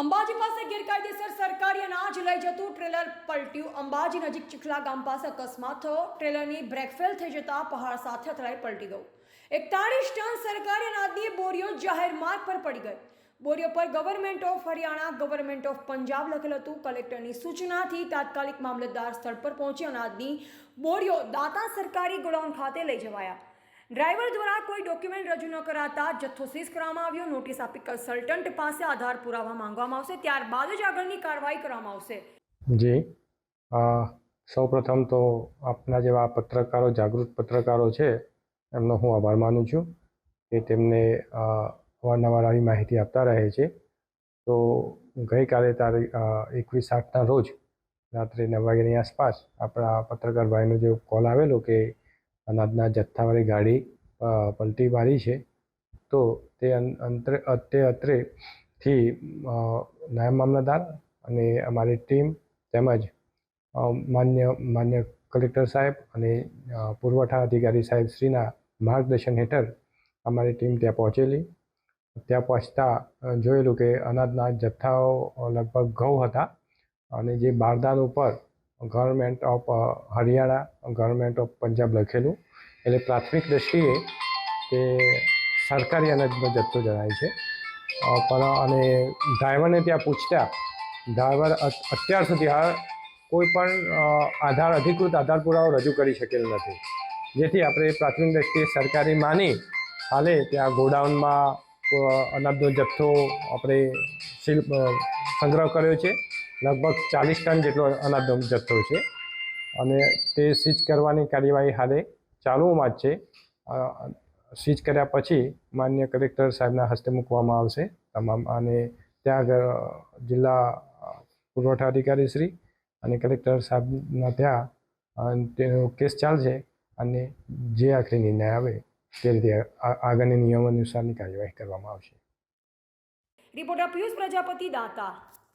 અંબાજી પાસે ગેરકાયદેસર સરકારી અનાજ લઈ જતું ટ્રેલર પલટ્યું. અંબાજી નજીક ચીખલા ગામ પાસે અકસ્માત થયો. ટ્રેલરની બ્રેક ફેલ થઈ જતા પહાડ સાથે અથડાઈ પલટી ગયું એકતાળીસ ટન સરકારી અનાજની બોરીઓ જાહેર માર્ગ પર પડી ગઈ. બોરીઓ પર government of Haryana, government of Punjab લખેલું હતું. કલેક્ટરની સૂચનાથી તાત્કાલિક મામલતદાર સ્થળ પર પહોંચી અનાજની બોરીઓ દાતા સરકારી ગોડાઉન ખાતે લઈ જવાયા. ડ્રાઈવર દ્વારા કોઈ ડોક્યુમેન્ટ રજૂ ન કરાતા જથ્થો સીઝ કરવામાં આવ્યો. નોટિસ આપી કન્સલ્ટન્ટ પાસે આધાર પુરાવા માંગવામાં આવશે. ત્યારબાદ જ આગળની કાર્યવાહી કરવામાં આવશે. જી. સૌ સૌપ્રથમ તો આપના જેવા પત્રકારો, જાગૃત પત્રકારો છે, એમનો હું આભાર માનું છું કે તેમને અવારનવાર આવી માહિતી આપતા રહે છે. તો ગઈકાલે તારીખ એકવીસ આઠના રોજ રાત્રે નવ વાગ્યાની આસપાસ આપણા પત્રકાર ભાઈનો જે કોલ આવેલો કે અનાજના જથ્થાવાળી ગાડી પલટી મારી છે. તો તે અંતરે તે અત્રેથી નાયબ મામલતદાર અને અમારી ટીમ તેમજ માન્ય માન્ય કલેક્ટર સાહેબ અને પુરવઠા અધિકારી સાહેબ શ્રીના માર્ગદર્શન હેઠળ અમારી ટીમ ત્યાં પહોંચેલી. ત્યાં પહોંચતા જોયેલું કે અનાજના જથ્થાઓ લગભગ ઘઉં હતા અને જે બારદાન ઉપર government of Haryana government of Punjab લખેલું. એટલે પ્રાથમિક દ્રષ્ટિએ તે સરકારી અનાજનો જથ્થો જણાય છે. પણ અને ડ્રાઈવરને ત્યાં પૂછતા ડ્રાઈવર અત્યાર સુધી આ કોઈ પણ આધાર, અધિકૃત આધાર પુરાવો રજૂ કરી શકેલ નથી. જેથી આપણે પ્રાથમિક દ્રષ્ટિએ સરકારી માની હાલે ત્યાં ગોડાઉનમાં અનાજનો જથ્થો આપણે શિલ્પ સંગ્રહ કર્યો છે. લગભગ ચાલીસ ટન જેટલો અનાજનો જથ્થો છે. અને તે સીઝ કરવાની કાર્યવાહી હાલે ચાલુમાં જ છે. સીઝ કર્યા પછી માન્ય કલેક્ટર સાહેબના હસ્તે મૂકવામાં આવશે તમામ અને ત્યાં આગળ જિલ્લા પુરવઠા અધિકારી શ્રી અને કલેક્ટર સાહેબના ત્યાં તેનો કેસ ચાલશે અને જે આખરી નિર્ણય આવે તે રીતે આગળની નિયમ અનુસારની કાર્યવાહી કરવામાં આવશે. રિપોર્ટર પ્રજાપતિ દાતા.